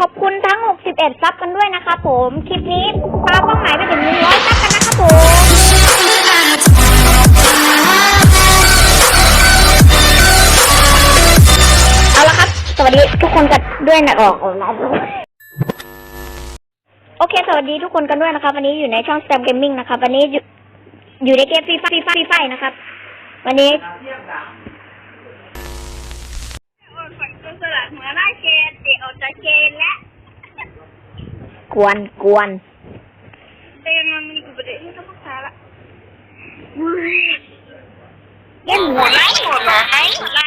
ขอบคุณทั้ง 61 ซับกันด้วยนะครับผม คลิปนี้ปาเป้าหมายไปถึง100ซับกันนะครับผมเอาละครับ สวัสดีทุกคนกันด้วยนะออกออกนะโอเค สวัสดีทุกคนกันด้วยนะครับ วันนี้อยู่ในช่อง Stem Gaming นะครับ วันนี้อยู่อยู่ในเกมฟรีไฟฟรีไฟนะครับ วันนี้ กวนกวนแต่ยังมันมีอุบัติเหตุต้องพักษาละเล่นหัวไหลหัวไหล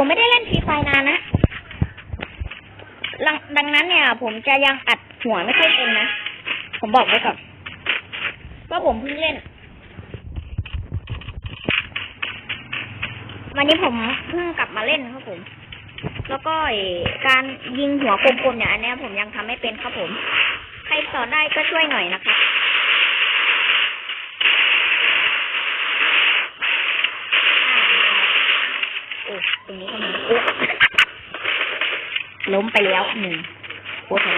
ผมไม่ได้เล่นฟรีไฟนานนะดังนั้นเนี่ย ผมจะยังอัดหัวไม่ค่อยเป็นนะ ผมบอกไว้ก่อนว่าผมเพิ่งเล่น วันนี้ผมเพิ่งกลับมาเล่นครับผม แล้วก็การยิงหัวกลมๆเนี่ยอันนี้ผมยังทำไม่เป็นครับผม ใครสอนได้ก็ช่วยหน่อยนะครับ โอ้ตรงนี้ก็มีโอ้ ล้มไปแล้วหนึ่งหัวแข็งแร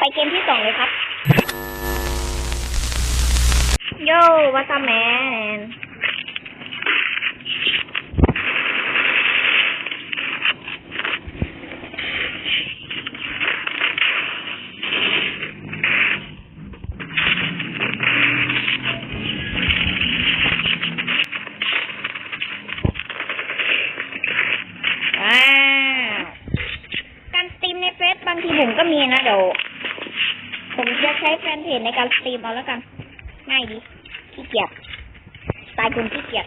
ไปเกมที่สองเลยครับ โย่วัตแมนว้าวการสตรีมในเฟซบางทีผมก็มีนะเดี๋ยว ใช้แฟนเพจในการสตรีมเอาแล้วกัน ง่ายดีขี้เกียจสไตล์คนขี้เกียจ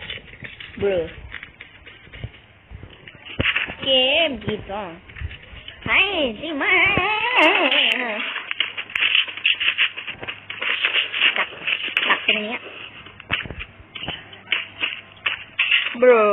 เบลอเกมกี่สองให้สิมาจับจับตรงเนี้ยเบลอ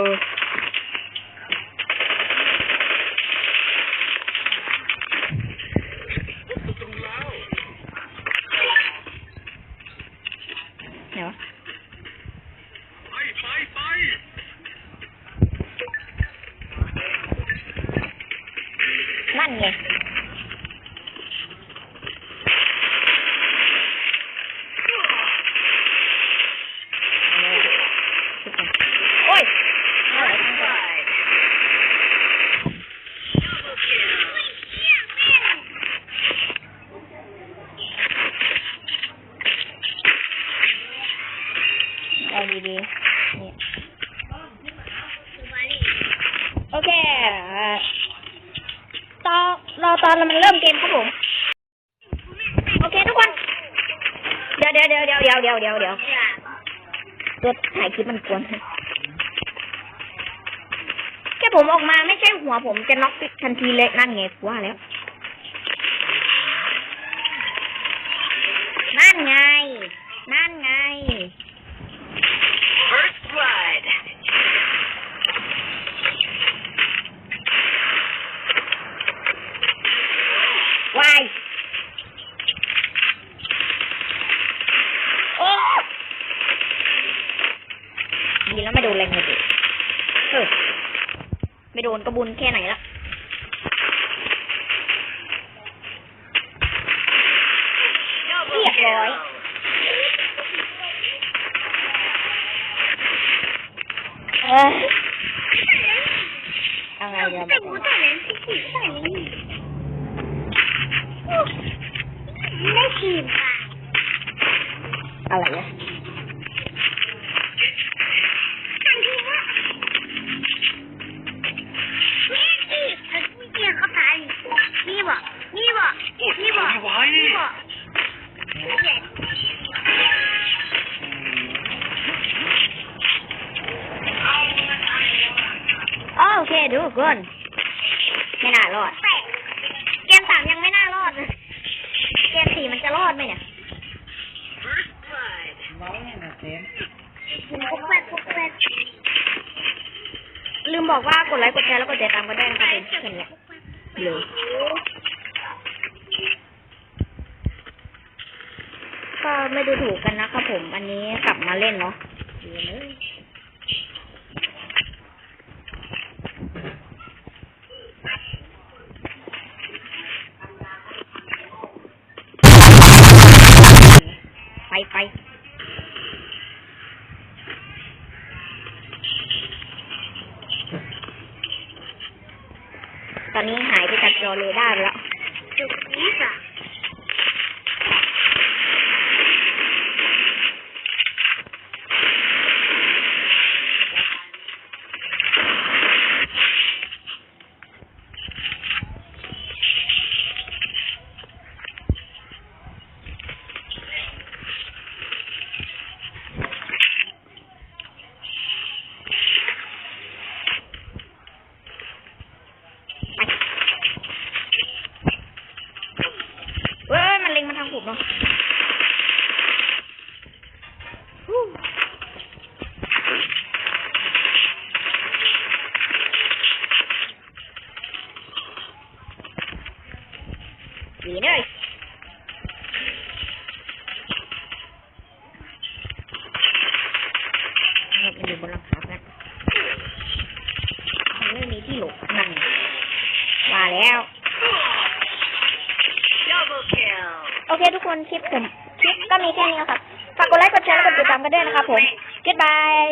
เอาดีๆนี่ยโอเคอ่าตอรอตอนมันเริ่มเกมครับผม โอเคทุกคน เดี๋ยวเดี๋ยวเดี๋ยวเดี๋ยวเดี๋ยวเดี๋ยวเดี๋ยวเดี๋ยวตัวถ่ายคลิปมันกวนแค่ผมออกมาไม่ใช่หัวผมจะน็อกทันทีเลยนั่นไงว่าแล้ว นั่นไง นั่นไง First blood วาย โอ้ดีแล้วไม่โดนแรงเลยดิเออไม่ โดนกระบุญแค่ไหนละเรียบร้อยเออเอาไงเดี๋ยวแต่กูแต่เล่นซีซีแต่เล่นไม่ขีดอะอะไรอะ กคนไม่น่ารอด เกมสามยังไม่น่ารอดเลยเกมสี่มันจะรอดไหมเนี่ยเมาเนี่ยนะเต็มปุ๊บแปดปุ๊บแปดลืมบอกว่ากดไลค์กดแชร์แล้วกดติดตามก็ได้นะครับเป็นแค่นี้เลยก็ไม่ดูถูกกันนะครับผม อันนี้กลับมาเล่นเนาะ ตอนนี้หายไปจากจอเรดาร์แล้ว จุดนี้จ้ะ บนหลังคากันมันไม่มีที่หลบนั่นว่าแล้ว โอเคทุกคนคลิปผมคลิปก็มีแค่นี้ครับ ฝากกดไลค์กดแชร์และกดติดตามกันด้วยนะครับผม Goodbye